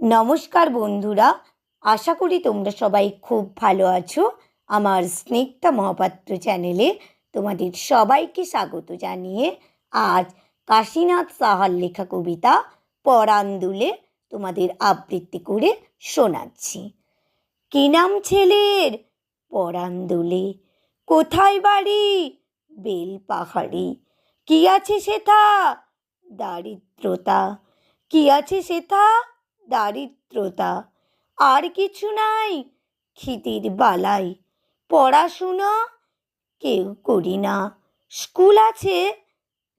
নমস্কার বন্ধুরা, আশা করি তোমরা সবাই খুব ভালো আছো। আমার স্নিগ্ধা মহাপাত্র চ্যানেলে তোমাদের সবাইকে স্বাগত জানিয়ে আজ কাশীনাথ সাহার লেখা কবিতা পরান্দুলে তোমাদের আবৃত্তি করে শোনাচ্ছি। কি নাম ছেলের? পরান্দুলে। কোথায় বাড়ি? বেল পাহাড়ি। কি আছে সেথা? দারিদ্রতা। কি আছে সেথা? দারিদ্রতা। আর কিছু নাই খিদির বালাই। পড়াশুনো কেউ করি না। স্কুল আছে,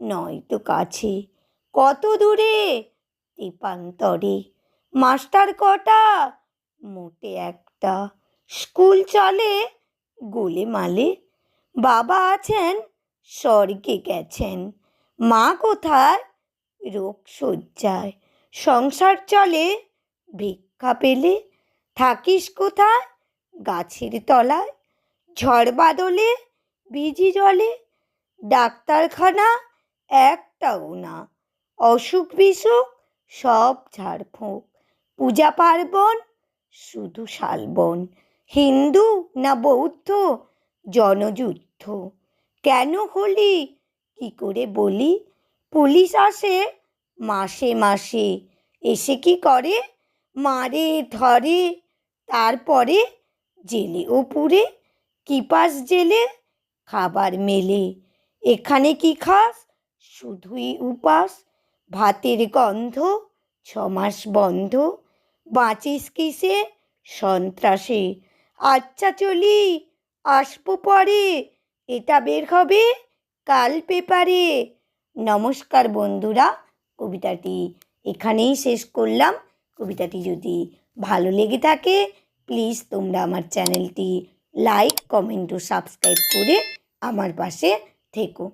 নয়তো কাছে। কত দূরে? দীপান্তরে মাস্টার কটা? মোটে একটা। স্কুল চলে, গোলে মালে। বাবা আছেন, স্বর্গে গেছেন। মা কোথায়? রোগ শয্যায়। সংসার চলে ভিক্ষা পেলে থাকিস কোথায়? গাছের তলায়, ঝড় বাদলে, ভিজি জলে, ডাক্তারখানা একটাও না। অসুখ বিসুখ সব ঝাড়ফুঁক। পূজা পার্বণ শুধু শালবন। হিন্দু না বৌদ্ধ? জনযুদ্ধ। কেন হলি? কি করে বলি? পুলিশ আসে মাসে মাসে। এসে কি করে? মারে ধরে, তারপরে জেলে ও পুরে কিপাস জেলে? খাবার মেলে। এখানে কি খাস? শুধুই উপাস। ভাতের গন্ধ ছমাস বন্ধ। বাঁচিস কিসে? সন্ত্রাসে। আচ্ছা চলি, আসব পরে। এটা বের হবে কাল পেপারে। নমস্কার বন্ধুরা, কবিতাটি এখানেই শেষ করলাম। কবিতাটি যদি ভালো লেগে থাকে প্লিজ তোমরা আমার চ্যানেলটি লাইক কমেন্ট ও সাবস্ক্রাইব করে আমার পাশে থেকো।